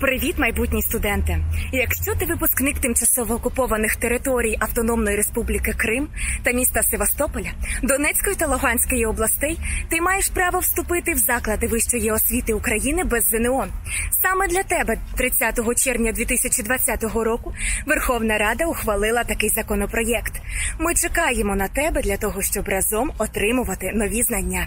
Привіт, майбутні студенти! Якщо ти випускник тимчасово окупованих територій Автономної Республіки Крим та міста Севастополя, Донецької та Луганської областей, ти маєш право вступити в заклади вищої освіти України без ЗНО. Саме для тебе 30 червня 2020 року Верховна Рада ухвалила такий законопроєкт. Ми чекаємо на тебе для того, щоб разом отримувати нові знання.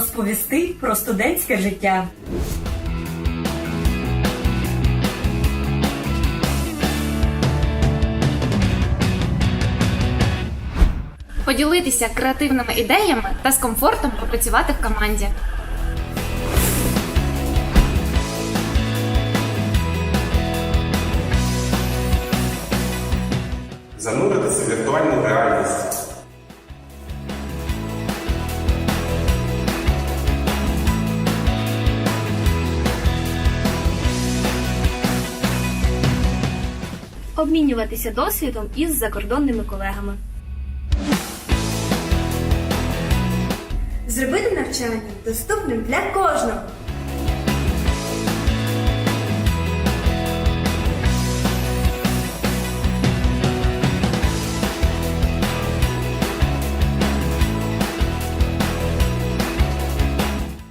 Розповісти про студентське життя. поділитися креативними ідеями та з комфортом попрацювати в команді. зануритися в віртуальну реальність. Обмінюватися досвідом із закордонними колегами. Зробити навчання доступним для кожного.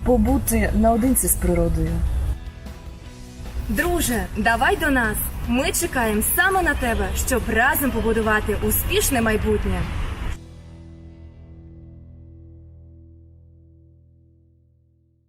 побути наодинці з природою. Друже, давай до нас. Ми чекаємо саме на тебе, щоб разом побудувати успішне майбутнє.